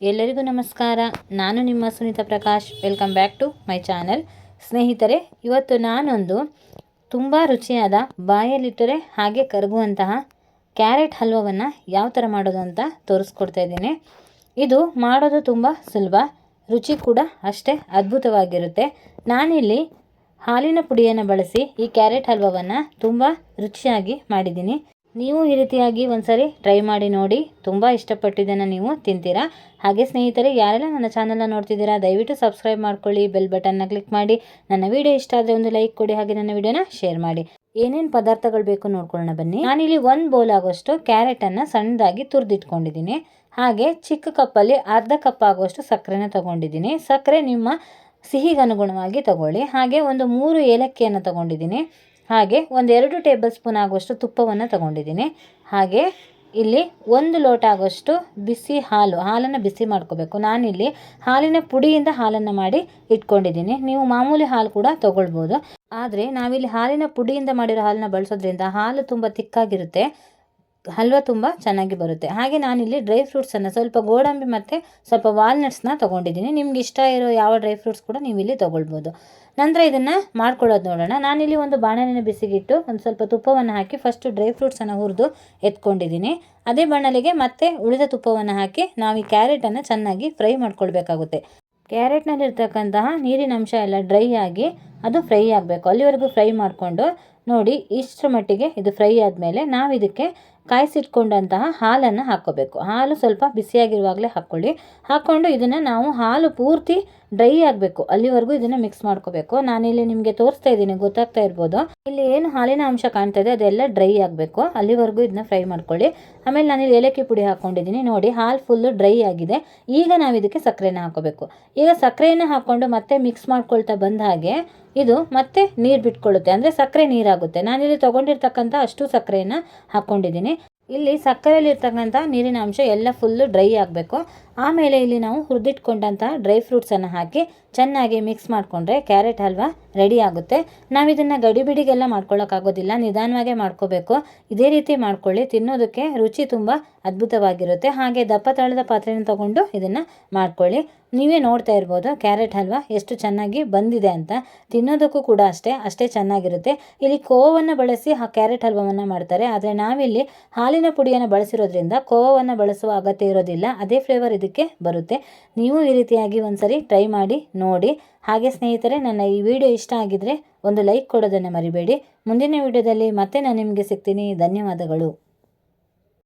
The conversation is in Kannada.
ಎಲ್ಲರಿಗೂ ನಮಸ್ಕಾರ. ನಾನು ನಿಮ್ಮ Sunita Prakash. Welcome back to my channel ಸ್ನೇಹಿತರೆ, ಇವತ್ತು ನಾನೊಂದು ತುಂಬ ರುಚಿಯಾದ ಬಾಯಲ್ಲಿಟ್ಟರೆ ಹಾಗೆ ಕರಗುವಂತಹ ಕ್ಯಾರೆಟ್ ಹಲ್ವವನ್ನು ಯಾವ ಥರ ಮಾಡೋದು ಅಂತ ತೋರಿಸ್ಕೊಡ್ತಾ ಇದ್ದೀನಿ. ಇದು ಮಾಡೋದು ತುಂಬ ಸುಲಭ. ರುಚಿ ಕೂಡ ಅಷ್ಟೇ ಅದ್ಭುತವಾಗಿರುತ್ತೆ. ನಾನಿಲ್ಲಿ ಹಾಲಿನ ಪುಡಿಯನ್ನು ಬಳಸಿ ಈ ಕ್ಯಾರೆಟ್ ಹಲ್ವವನ್ನು ತುಂಬ ರುಚಿಯಾಗಿ ಮಾಡಿದ್ದೀನಿ. ನೀವು ಈ ರೀತಿಯಾಗಿ ಒಂದ್ಸರಿ ಟ್ರೈ ಮಾಡಿ ನೋಡಿ. ತುಂಬ ಇಷ್ಟಪಟ್ಟಿದ್ದನ್ನು ನೀವು, ತಿಂತೀರಾ? ಹಾಗೆ ಸ್ನೇಹಿತರೆ, ಯಾರೆಲ್ಲ ನನ್ನ ಚಾನಲ್ನ ನೋಡ್ತಿದ್ದೀರಾ, ದಯವಿಟ್ಟು ಸಬ್ಸ್ಕ್ರೈಬ್ ಮಾಡ್ಕೊಳ್ಳಿ ಬೆಲ್ ಬಟನ್ನ ಕ್ಲಿಕ್ ಮಾಡಿ. ನನ್ನ ವಿಡಿಯೋ ಇಷ್ಟ ಆದರೆ ಒಂದು ಲೈಕ್ ಕೊಡಿ, ಹಾಗೆ ನನ್ನ ವಿಡಿಯೋನ ಶೇರ್ ಮಾಡಿ. ಏನೇನು ಪದಾರ್ಥಗಳು ಬೇಕು ನೋಡ್ಕೊಳ್ಳೋಣ ಬನ್ನಿ. ನಾನಿಲ್ಲಿ ಒಂದು ಬೌಲ್ ಆಗೋಷ್ಟು ಕ್ಯಾರೆಟನ್ನು ಸಣ್ಣದಾಗಿ ತುರಿದಿಟ್ಕೊಂಡಿದ್ದೀನಿ. ಹಾಗೆ ಚಿಕ್ಕ ಕಪ್ಪಲ್ಲಿ ಅರ್ಧ ಕಪ್ ಆಗುವಷ್ಟು ಸಕ್ಕರೆನ ತಗೊಂಡಿದ್ದೀನಿ. ಸಕ್ಕರೆ ನಿಮ್ಮ ಸಿಹಿಗನುಗುಣವಾಗಿ ತಗೊಳ್ಳಿ. ಹಾಗೆ ಒಂದು ಮೂರು ಏಲಕ್ಕಿಯನ್ನು ತಗೊಂಡಿದ್ದೀನಿ. ಹಾಗೆ ಒಂದೆರಡು ಟೇಬಲ್ ಸ್ಪೂನ್ ಆಗುವಷ್ಟು ತುಪ್ಪವನ್ನು ತಗೊಂಡಿದ್ದೀನಿ. ಹಾಗೆ ಇಲ್ಲಿ ಒಂದು ಲೋಟ ಆಗುವಷ್ಟು ಬಿಸಿ ಹಾಲು, ಹಾಲನ್ನು ಬಿಸಿ ಮಾಡ್ಕೋಬೇಕು. ನಾನಿಲ್ಲಿ ಹಾಲಿನ ಪುಡಿಯಿಂದ ಹಾಲನ್ನು ಮಾಡಿ ಇಟ್ಕೊಂಡಿದ್ದೀನಿ. ನೀವು ಮಾಮೂಲಿ ಹಾಲು ಕೂಡ ತಗೊಳ್ಬೋದು. ಆದರೆ ನಾವಿಲ್ಲಿ ಹಾಲಿನ ಪುಡಿಯಿಂದ ಮಾಡಿರೋ ಹಾಲನ್ನ ಬಳಸೋದ್ರಿಂದ ಹಾಲು ತುಂಬ ತಿಕ್ಕಾಗಿರುತ್ತೆ. ಹಲ್ವ ತುಂಬ ಚೆನ್ನಾಗಿ ಬರುತ್ತೆ. ಹಾಗೆ ನಾನಿಲ್ಲಿ ಡ್ರೈ ಫ್ರೂಟ್ಸನ್ನು ಸ್ವಲ್ಪ ಗೋಡಂಬಿ ಮತ್ತು ಸ್ವಲ್ಪ ವಾಲ್ನಟ್ಸ್ನ ತೊಗೊಂಡಿದ್ದೀನಿ. ನಿಮ್ಗೆ ಇಷ್ಟ ಇರೋ ಯಾವ ಡ್ರೈ ಫ್ರೂಟ್ಸ್ ಕೂಡ ನೀವು ಇಲ್ಲಿ ತೊಗೊಳ್ಬೋದು. ನಂತರ ಇದನ್ನು ಮಾಡ್ಕೊಳ್ಳೋದು ನೋಡೋಣ. ನಾನಿಲ್ಲಿ ಒಂದು ಬಾಣಲಿನ ಬಿಸಿಗಿಟ್ಟು ಒಂದು ಸ್ವಲ್ಪ ತುಪ್ಪವನ್ನು ಹಾಕಿ ಫಸ್ಟು ಡ್ರೈ ಫ್ರೂಟ್ಸನ್ನು ಹುರಿದು ಎತ್ಕೊಂಡಿದ್ದೀನಿ. ಅದೇ ಬಾಣಲಿಗೆ ಮತ್ತೆ ಉಳಿದ ತುಪ್ಪವನ್ನು ಹಾಕಿ ನಾವು ಈ ಕ್ಯಾರೆಟನ್ನು ಚೆನ್ನಾಗಿ ಫ್ರೈ ಮಾಡ್ಕೊಳ್ಬೇಕಾಗುತ್ತೆ. ಕ್ಯಾರೆಟ್ನಲ್ಲಿರ್ತಕ್ಕಂತಹ ನೀರಿನ ಅಂಶ ಎಲ್ಲ ಡ್ರೈ ಆಗಿ ಅದು ಫ್ರೈ ಆಗಬೇಕು. ಅಲ್ಲಿವರೆಗೂ ಫ್ರೈ ಮಾಡಿಕೊಂಡು ನೋಡಿ ಇಷ್ಟರ ಮಟ್ಟಿಗೆ ಇದು ಫ್ರೈ ಆದಮೇಲೆ ನಾವು ಇದಕ್ಕೆ ಕಾಯಿಸಿಟ್ಕೊಂಡಂತಹ ಹಾಲನ್ನು ಹಾಕ್ಕೋಬೇಕು. ಹಾಲು ಸ್ವಲ್ಪ ಬಿಸಿಯಾಗಿರುವಾಗಲೇ ಹಾಕ್ಕೊಳ್ಳಿ. ಹಾಕ್ಕೊಂಡು ಇದನ್ನು ನಾವು ಹಾಲು ಪೂರ್ತಿ ಡ್ರೈ ಆಗಬೇಕು. ಅಲ್ಲಿವರೆಗೂ ಇದನ್ನು ಮಿಕ್ಸ್ ಮಾಡ್ಕೋಬೇಕು. ನಾನಿಲ್ಲಿ ನಿಮಗೆ ತೋರಿಸ್ತಾ ಇದ್ದೀನಿ, ಗೊತ್ತಾಗ್ತಾ ಇರ್ಬೋದು. ಇಲ್ಲಿ ಏನು ಹಾಲಿನ ಅಂಶ ಕಾಣ್ತಾ ಇದೆ, ಅದೆಲ್ಲ ಡ್ರೈ ಆಗಬೇಕು. ಅಲ್ಲಿವರೆಗೂ ಇದನ್ನ ಫ್ರೈ ಮಾಡ್ಕೊಳ್ಳಿ. ಆಮೇಲೆ ನಾನಿಲ್ಲಿ ಏಲಕ್ಕಿ ಪುಡಿ ಹಾಕ್ಕೊಂಡಿದ್ದೀನಿ. ನೋಡಿ ಹಾಲು ಫುಲ್ಲು ಡ್ರೈ ಆಗಿದೆ. ಈಗ ನಾವು ಇದಕ್ಕೆ ಸಕ್ಕರೆನ ಹಾಕೋಬೇಕು ಈಗ ಸಕ್ಕರೆಯನ್ನು ಹಾಕ್ಕೊಂಡು ಮತ್ತೆ ಮಿಕ್ಸ್ ಮಾಡ್ಕೊಳ್ತಾ ಬಂದ ಹಾಗೆ ಇದು ಮತ್ತೆ ನೀರು ಬಿಟ್ಕೊಳ್ಳುತ್ತೆ. ಅಂದರೆ ಸಕ್ಕರೆ ನೀರಾಗುತ್ತೆ. ನಾನಿಲ್ಲಿ ತೊಗೊಂಡಿರ್ತಕ್ಕಂಥ ಅಷ್ಟು ಸಕ್ಕರೆಯನ್ನು ಹಾಕ್ಕೊಂಡಿದ್ದೀನಿ ಇಲ್ಲಿ ಸಕ್ಕರೆಯಲ್ಲಿರ್ತಕ್ಕಂಥ ನೀರಿನ ಅಂಶ ಎಲ್ಲ ಫುಲ್ಲು ಡ್ರೈ ಆಗಬೇಕು. ಆಮೇಲೆ ಇಲ್ಲಿ ನಾವು ಹುರಿದಿಟ್ಕೊಂಡಂತಹ ಡ್ರೈ ಫ್ರೂಟ್ಸನ್ನು ಹಾಕಿ ಚೆನ್ನಾಗಿ ಮಿಕ್ಸ್ ಮಾಡಿಕೊಂಡ್ರೆ ಕ್ಯಾರೆಟ್ ಹಲ್ವಾ ರೆಡಿ ಆಗುತ್ತೆ. ನಾವು ಇದನ್ನು ಗಡಿಬಿಡಿಗೆಲ್ಲ ಮಾಡ್ಕೊಳ್ಳೋಕ್ಕಾಗೋದಿಲ್ಲ ನಿಧಾನವಾಗೇ ಮಾಡ್ಕೋಬೇಕು. ಇದೇ ರೀತಿ ಮಾಡ್ಕೊಳ್ಳಿ, ತಿನ್ನೋದಕ್ಕೆ ರುಚಿ ತುಂಬ ಅದ್ಭುತವಾಗಿರುತ್ತೆ. ಹಾಗೆ ದಪ್ಪ ತಳದ ಪಾತ್ರೆಯನ್ನು ತಗೊಂಡು ಇದನ್ನು ಮಾಡ್ಕೊಳ್ಳಿ. ನೀವೇ ನೋಡ್ತಾ ಇರ್ಬೋದು, ಕ್ಯಾರೆಟ್ ಹಲ್ವಾ ಎಷ್ಟು ಚೆನ್ನಾಗಿ ಬಂದಿದೆ ಅಂತ. ತಿನ್ನೋದಕ್ಕೂ ಕೂಡ ಅಷ್ಟೇ ಅಷ್ಟೇ ಚೆನ್ನಾಗಿರುತ್ತೆ. ಇಲ್ಲಿ ಕೋವನ್ನು ಬಳಸಿ ಆ ಕ್ಯಾರೆಟ್ ಹಲ್ವವನ್ನು ಮಾಡ್ತಾರೆ. ಆದರೆ ನಾವಿಲ್ಲಿ ಹಾಲಿನ ಪುಡಿಯನ್ನು ಬಳಸಿರೋದ್ರಿಂದ ಕೋವವನ್ನು ಬಳಸುವ ಅಗತ್ಯ ಇರೋದಿಲ್ಲ. ಅದೇ ಫ್ಲೇವರ್ ಇದಕ್ಕೆ ಬರುತ್ತೆ. ನೀವು ಈ ರೀತಿಯಾಗಿ ಒಂದ್ಸರಿ ಟ್ರೈ ಮಾಡಿ, ನೋಡಿ. ಹಾಗೆ ಸ್ನೇಹಿತರೆ, ನನ್ನ ಈ ವಿಡಿಯೋ ಇಷ್ಟ ಆಗಿದ್ರೆ ಒಂದು ಲೈಕ್ ಕೊಡೋದನ್ನು ಮರಿಬೇಡಿ. ಮುಂದಿನ ವಿಡಿಯೋದಲ್ಲಿ ಮತ್ತೆ ನಾನು ನಿಮಗೆ ಸಿಗ್ತೀನಿ. ಧನ್ಯವಾದಗಳು.